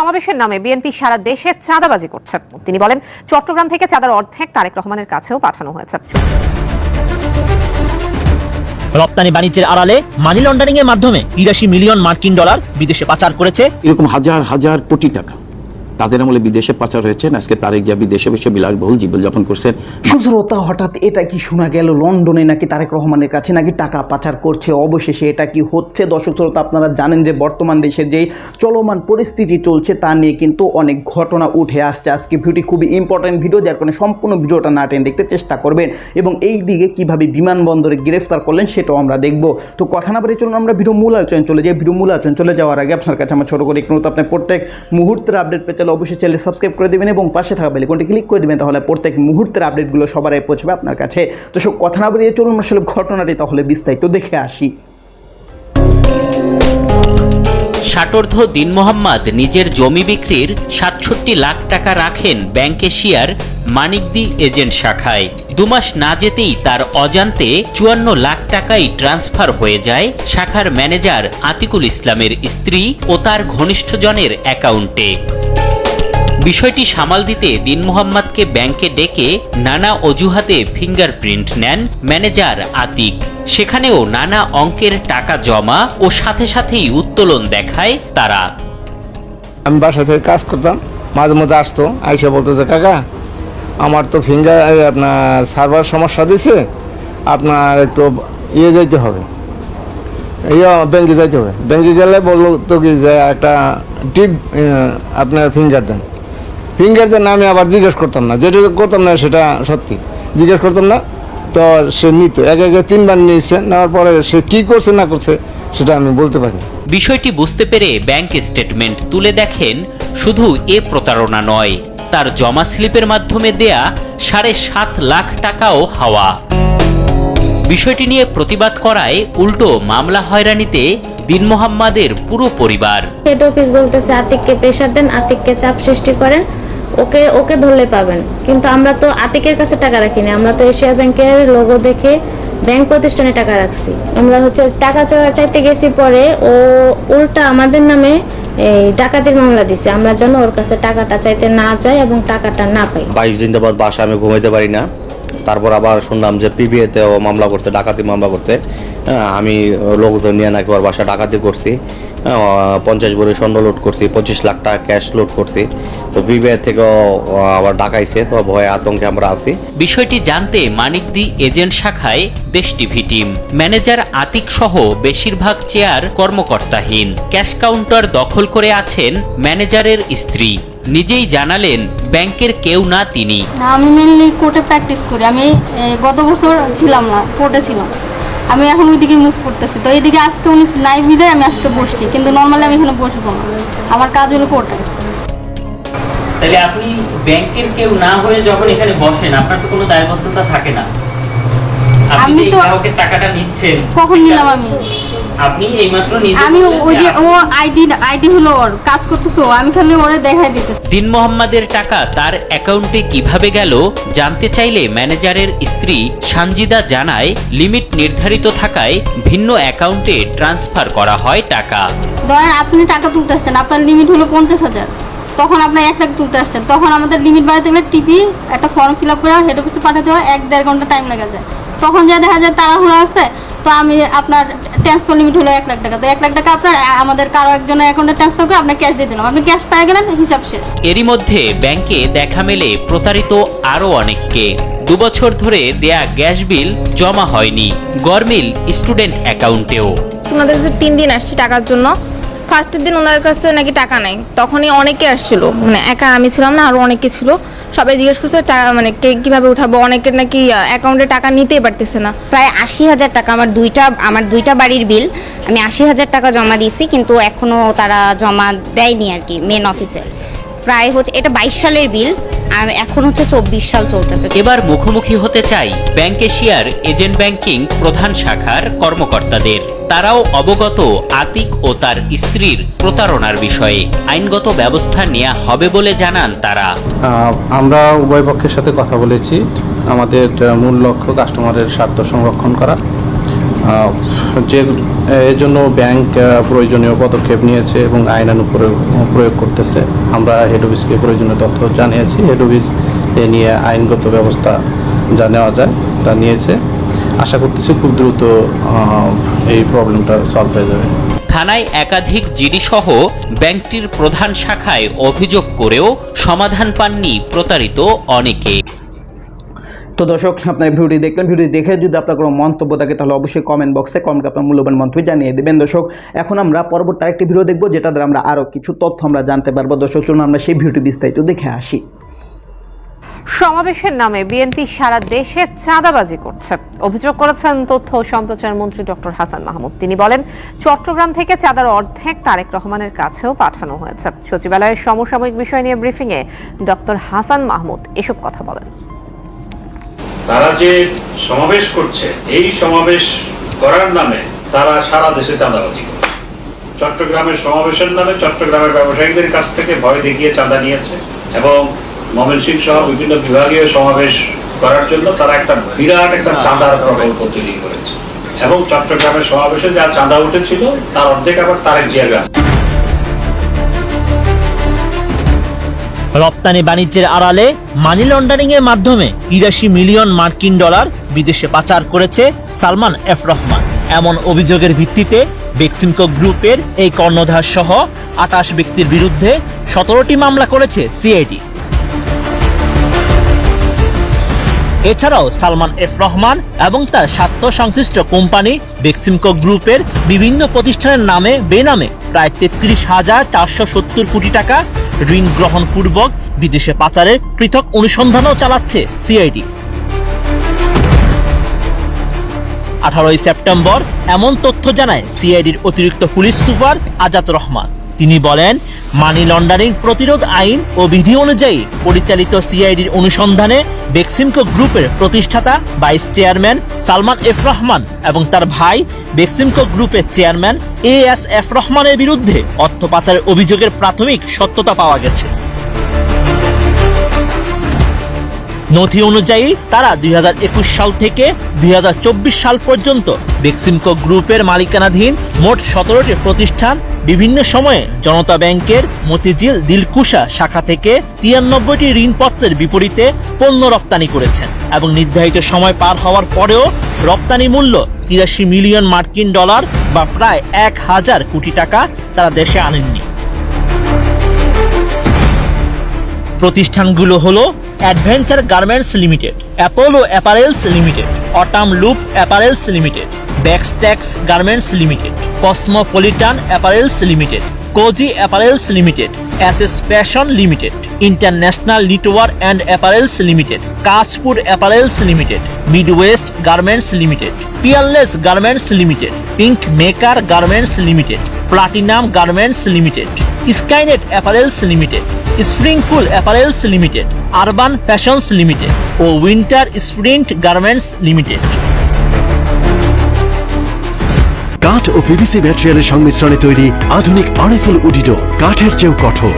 সমাবেশের নামে বিএনপি সারা দেশে চাঁদাবাজি করছে। তিনি বলেন চট্টগ্রাম থেকে চাঁদার অর্ধেক তারেক রহমানের কাছেও পাঠানো হয়েছে। রপ্তানি বাণিজ্যের আড়ালে মানি লন্ডারিং এর মাধ্যমে তিরাশি মিলিয়ন মার্কিন ডলার বিদেশে পাচার করেছে। এরকম হাজার হাজার কোটি টাকা। তাদের আমলে বিদেশে পাচার হয়েছেন আজকে তারেক যা বিদেশে বসে বিলাসবহুল জীবনযাপন করছেন। সুশ্রোতা হঠাৎ এটা কি শোনা গেল? লন্ডনে নাকি তারেক রহমানের কাছে নাকি টাকা পাচার করছে? অবশেষে এটা কি হচ্ছে? দর্শক শ্রোতা আপনারা জানেন যে বর্তমান দেশের যেই চলমান পরিস্থিতি চলছে তা নিয়ে কিন্তু অনেক ঘটনা উঠে আসছে। আজকে ভিডিওটি খুবই ইম্পর্টেন্ট ভিডিও যার কারণে সম্পূর্ণ ভিডিওটা না টেন দেখতে চেষ্টা করবেন এবং এই দিকে কীভাবে বিমানবন্দরে গ্রেফতার করলেন সেটাও আমরা দেখব। তো কথা না বলে চলুন আমরা ভিডিও মূল আলোচনা চলে যাই। ভিডিও মূল আলোচনা চলে যাওয়ার আগে আপনার কাছে আমার ছোটো করে একটু অনুরোধ, আপনি প্রত্যেক মুহূর্তের আপডেট পেয়ে চলে অবশ্যই চ্যানেল সাবস্ক্রাইব করে দেবেন এবং পাশে থাকা বেলিকনটি ক্লিক করে দেবেন, তাহলে প্রত্যেক মুহূর্তের আপডেটগুলো সবার আগে পৌঁছবে আপনার কাছে। তো সব কথা না বলিয়ে চলুন আসলে ঘটনাটি তাহলে বিস্তারিত দেখে আসি। ষাটোর্ধ দিন মোহাম্মদ নিজের জমি বিক্রির সাতষট্টি লাখ টাকা রাখেন ব্যাংকে শিয়ার মানিকদি এজেন্ট শাখায়। দুমাস না যেতেই তার অজান্তে চুয়ান্ন লাখ টাকাই ট্রান্সফার হয়ে যায় শাখার ম্যানেজার আতিকুল ইসলামের স্ত্রী ও তার ঘনিষ্ঠজনের অ্যাকাউন্টে। বিষয়টি সামাল দিতে দিন মোহাম্মদকে ব্যাংকে ডেকে নানা অজুহাতে ফিঙ্গারপ্রিন্ট নেন ম্যানেজার আতিক। সেখানেও নানা অঙ্কের টাকা জমা ও সাথে সাথেই উত্তোলন দেখায় তারা। আমি বাসা থেকে কাজ করতাম, মাঝে মধ্যে আসতো, আইসা বলতো যে, কাকা, আমার তো ফিঙ্গার আপনার সার্ভার সমস্যা দিছে, আপনার একটু ইয়ে যাইতে হবে। ইয়ে ব্যাংকে যাইতে হবে। ব্যাংকে গেলে বলল তো কি যে, একটা টিপ আপনার ফিঙ্গার দেন। ফিঙ্গার দেন আমি আবার জিজ্ঞেস করতাম না। যেটা করতাম না সেটা সত্যি। জিজ্ঞেস করতাম না তো সে নিত। এক একে তিনবার নিয়েছে নেওয়ার পরে সে কী করছে না করছে সেটা আমি বলতে পারি বিষয়টি বুঝতে পেরে ব্যাংক স্টেটমেন্ট তুলে দেখেন শুধু এ প্রতারণা নয় তার জমা স্লিপের মাধ্যমে দেয়া সাড়ে সাত লাখ টাকাও হাওয়া। বিষয়টি নিয়ে প্রতিবাদ করায় উল্টো মামলা হয়রানিতে দিন মোহাম্মদের পুরো পরিবার। হেড অফিস বলতেছে আতিককে প্রেশার দেন আতিককে চাপ সৃষ্টি করেন। ওকে ওকে ধরলে পাবেন। কিন্তু আমরা তো আতিকের কাছে টাকা রাখিনি। আমরা তো এশিয়া ব্যাংকের লোগো দেখে ব্যাংক প্রতিষ্ঠানে টাকা রাখছি। আমরা হচ্ছে টাকা চাইতে গেছি পরে ও উল্টা আমাদের নামে এই ডাকাতির মামলা দিছে। আমরা যেন ওর কাছে টাকাটা চাইতে না চাই এবং টাকাটা না পাই। বাইশ দিন তো বাসা আমি ঘুমাইতে পারি না। তারপর আবার শুনলাম যে পিবিএতেও মামলা করছে ডাকাতি মামলা করছে। হ্যাঁ, আমি লোকজন নিয়ে নাকি ওর বাসা ডাকাতি করছি। হ্যাঁ, পঞ্চাশ ভরি স্বর্ণ লোড করছি পঁচিশ লাখ টাকা ক্যাশ লোড করছি। তো পিবিআই থেকেও আবার ডাকাইছে তো ভয়ে আতঙ্কে আমরা আছি। বিষয়টি জানতে মানিকদি এজেন্ট শাখায় দেশ টিভি টিম। ম্যানেজার আতিক সহ বেশিরভাগ চেয়ার কর্মকর্তাহীন। ক্যাশ কাউন্টার দখল করে আছেন ম্যানেজারের স্ত্রী। নিজেই জানালেন ব্যাংকের কেউ না তিনি। আমি মেনলি কোর্টে প্র্যাকটিস করি। আমি গত বছর ছিলাম না কোর্টে ছিলাম। আমি এখন ওইদিকে মুভ করতেছি। তো এইদিকে আজকে উনি নাই বিদায় আমি আজকে বসছি কিন্তু নর্মালি আমি এখানে বসবো না। আমার কাজ হলো কোর্টে তাহলে আপনি ব্যাংকের কেউ না হয়ে যখন এখানে বসেন আপনার তো কোনো দায়বদ্ধতা থাকে না। আপনি আমি তো- টাকাটা নিচ্ছেন কখন নিলাম আমি? আপনি এইমাত্র নিজে আমি ওই যে যে ও আইডি আইডি হলো ওর কাজ করতেছো আমি খালি ওরে দেখাই দিতেছি। দিন মোহাম্মদের টাকা তার অ্যাকাউন্টে কীভাবে গেল জানতে চাইলে ম্যানেজারের স্ত্রী সানজিদা জানায় লিমিট নির্ধারিত থাকায় ভিন্ন অ্যাকাউন্টে ট্রান্সফার করা হয় টাকা। ধরেন আপনি টাকা তুলতে আসছেন আপনার লিমিট হলো পঞ্চাশ হাজার। তখন আপনার এক লাখ তুলতে আসছেন। তখন আমাদের লিমিট বাড়াতে গেলে টিপি একটা ফর্ম ফিল আপ করে হেড অফিসে পাঠাতে হয় এক দেড় ঘণ্টা টাইম লেগে যায়। তখন যা দেখা যায় তাড়াহুড়ো আছে তো আমি আপনার ট্রান্সফার লিমিট হলো এক লাখ টাকা। তো এক লাখ টাকা আপনার আমাদের কারও একজনের অ্যাকাউন্টে ট্রান্সফার করে আপনার ক্যাশ দিয়ে দিলাম। আপনি ক্যাশ পেয়ে গেলেন হিসাব শেষ। এরই মধ্যে ব্যাংকে দেখা মেলে প্রতারিত আরও অনেককে। দুবছর ধরে দেয়া গ্যাস বিল জমা হয়নি। গরমিল স্টুডেন্ট অ্যাকাউন্টেও। ওনাদের যে তিন দিন আসছি টাকার জন্য ফার্স্টের দিন ওনাদের কাছে নাকি টাকা নাই। তখনই অনেকে আসছিল। মানে একা আমি ছিলাম না আরও অনেকে ছিল। সবাই জিজ্ঞেস করছে মানে কে কীভাবে উঠাবো? অনেকের নাকি অ্যাকাউন্টে টাকা নিতেই পারতেছে না। প্রায় আশি হাজার টাকা আমার দুইটা আমার দুইটা বাড়ির বিল আমি আশি হাজার টাকা জমা দিয়েছি, কিন্তু এখনও তারা জমা দেয়নি আর কি মেন অফিসে প্রায় হচ্ছে এটা বাইশ সালের বিল আর এখন হচ্ছে চব্বিশ সাল চলতেছে। এবার মুখোমুখি হতে চাই ব্যাংক এশিয়ার এজেন্ট ব্যাংকিং প্রধান শাখার কর্মকর্তাদের। তারাও অবগত আতিক ও তার স্ত্রীর প্রতারণার বিষয়ে। আইনগত ব্যবস্থা নেওয়া হবে বলে জানান তারা। আমরা উভয় পক্ষের সাথে কথা বলেছি। আমাদের মূল লক্ষ্য কাস্টমারের স্বার্থ সংরক্ষণ করা। যে, এর জন্য ব্যাংক প্রয়োজনীয় পদক্ষেপ নিয়েছে এবং আইনানু প্রয়োগ করতেছে। আমরা হেড অফিসকে প্রয়োজনীয় তথ্য জানিয়েছি। হেড অফিস এ নিয়ে আইনগত ব্যবস্থা যা নেওয়া যায়, তা নিয়েছে। আশা করতেছি খুব দ্রুত এই প্রবলেমটা সলভ হয়ে যাবে। থানায় একাধিক জিডি সহ ব্যাংকটির প্রধান শাখায় অভিযোগ করেও সমাধান পাননি প্রতারিত অনেকে। তো দর্শক, আপনার ভিডিওটি দেখলেন, ভিডিওটি দেখে যদি আপনার কোনো মন্তব্য থাকে, তাহলে অবশ্যই কমেন্ট বক্সে কমেন্ট আপনার মূল্যবান মন্তব্য জানিয়ে দেবেন। দর্শক, এখন আমরা পরবর্তী আরেকটি ভিডিও দেখব, যেটা দ্বারা আমরা আরও কিছু তথ্য আমরা জানতে পারব। দর্শক, চলুন আমরা সেই ভিডিওটি বিস্তারিত দেখে আসি। সমাবেশের নামে বিএনপি সারা দেশে চাঁদাবাজি করছে। অভিযোগ করেছেন তথ্য সম্প্রচার মন্ত্রী ডক্টর হাসান মাহমুদ। তিনি বলেন, চট্টগ্রাম থেকে চাঁদার অর্ধেক তারেক রহমানের কাছেও পাঠানো হয়েছে। সচিবালয়ের সমসাময়িক বিষয় নিয়ে ব্রিফিংয়ে ডক্টর হাসান মাহমুদ এসব কথা বলেন। তারা যে সমাবেশ করছে এই সমাবেশ করার নামে তারা সারা দেশে চাঁদাবাজি করছে। চট্টগ্রামের সমাবেশের নামে চট্টগ্রামের ব্যবসায়ীদের কাছ থেকে ভয় দেখিয়ে চাঁদা নিয়েছে এবং ময়মনসিংহ সহ বিভিন্ন বিভাগীয় সমাবেশ করার জন্য তারা একটা বিরাট একটা চাঁদার প্রকল্প তৈরি করেছে। এবং চট্টগ্রামের সমাবেশে যা চাঁদা উঠেছিল তার অর্ধেক আবার তারেক জিয়া গাছ রপ্তানি বাণিজ্যের আড়ালে মানি লন্ডারিং এর মাধ্যমে তিরাশি মিলিয়ন মার্কিন ডলার বিদেশে পাচার করেছে সালমান এফ রহমান। এমন অভিযোগের ভিত্তিতে বেক্সিমকো গ্রুপের এই কর্ণধার সহ আটাশ ব্যক্তির বিরুদ্ধে সতেরোটি মামলা করেছে সিআইডি। এছাড়াও সালমান এফ রহমান এবং তার স্বার্থ সংশ্লিষ্ট কোম্পানি বেক্সিমকো গ্রুপের বিভিন্ন প্রতিষ্ঠানের নামে বেনামে প্রায় তেত্রিশ হাজার চারশো সত্তর কোটি টাকা ঋণ গ্রহণ পূর্বক বিদেশে পাচারের পৃথক অনুসন্ধানও চালাচ্ছে সিআইডি। আঠারোই সেপ্টেম্বর এমন তথ্য জানায় সিআইডির অতিরিক্ত পুলিশ সুপার আজাদ রহমান। তিনি বলেন, মানি লন্ডারিং প্রতিরোধ আইন ও বিধি অনুযায়ী পরিচালিত সিআইডির অনুসন্ধানে বেক্সিমকো গ্রুপের প্রতিষ্ঠাতা vice chairman Salman F Rahman এবং তার ভাই বেক্সিমকো গ্রুপের চেয়ারম্যান এ এস এফ রহমানের বিরুদ্ধে অর্থ পাচারের অভিযোগের প্রাথমিক সত্যতা পাওয়া গেছে। নথি অনুযায়ী তারা দু হাজার একুশ সাল থেকে দু হাজার চব্বিশ সাল পর্যন্ত বেক্সিমকো গ্রুপের মালিকানাধীন মোট সতেরোটি প্রতিষ্ঠান বিভিন্ন সময়ে জনতা ব্যাংকের মতিঝিল দিলকুশা শাখা থেকে তিরানব্বইটি ঋণপত্রের বিপরীতে পণ্য রপ্তানি করেছেন এবং নির্ধারিত সময় পার হওয়ার পরেও রপ্তানি মূল্য তিরাশি মিলিয়ন মার্কিন ডলার বা প্রায় এক হাজার কোটি টাকা তারা দেশে আনেননি। প্রতিষ্ঠানগুলো হলো adventure garments limited, Apollo apparels limited, autumn loop apparels limited, ব্যাকস্ট্যাক্স garments limited, cosmopolitan apparels limited, cozy apparels limited SS fashion limited, international knitwear and apparels limited Kajpur apparels limited, midwest garments limited, peerless garments limited, pink maker garments limited, platinum garments limited. Skynet apparels limited springful apparels limited urban fashions limited O winter sprint garments limited. কাঠ ও PVC ম্যাটেরিয়ালের সংমিশ্রণে তৈরি আধুনিক RFL উডিডোর কাঠের চেয়েও কঠোর।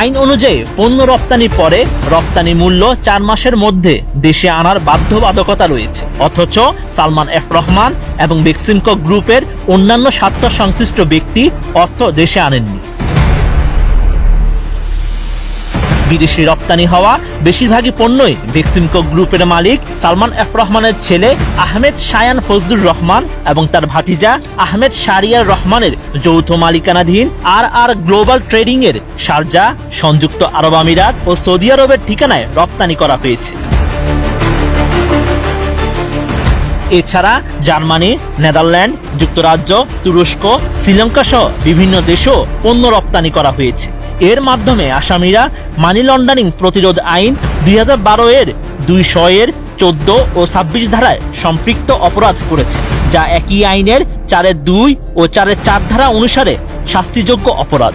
আইন অনুযায়ী পণ্য রপ্তানির পরে রপ্তানি মূল্য চার মাসের মধ্যে দেশে আনার বাধ্যবাধকতা রয়েছে। অথচ সালমান এফ রহমান এবং বেক্সিমকো গ্রুপের অন্যান্য স্বার্থ সংশ্লিষ্ট ব্যক্তি অর্থ দেশে আনেননি। বিদেশি রপ্তানি হওয়া বেশিরভাগই পণ্যই বেক্সিমকো গ্রুপের মালিক সালমান এফ রহমানের ছেলে আহমেদ শায়ান ফজলুর রহমান এবং তার ভাতিজা আহমেদ শারিয়ার রহমানের যৌথ মালিকানাধীন আর আর গ্লোবাল ট্রেডিং এর শারজা সংযুক্ত আরব আমিরাত ও সৌদি আরবের ঠিকানায় রপ্তানি করা হয়েছে। এছাড়া জার্মানি, নেদারল্যান্ড, যুক্তরাজ্য, তুরস্ক, শ্রীলঙ্কা সহ বিভিন্ন দেশেও পণ্য রপ্তানি করা হয়েছে। এর মাধ্যমে আসামিরা মানি লন্ডারিং প্রতিরোধ আইন দুই হাজার বারো এর দুই এর চোদ্দ ও ছাব্বিশ ধারায় সম্পৃক্ত অপরাধ করেছে, যা একই আইনের চারের দুই ও চারের চার ধারা অনুসারে শাস্তিযোগ্য অপরাধ।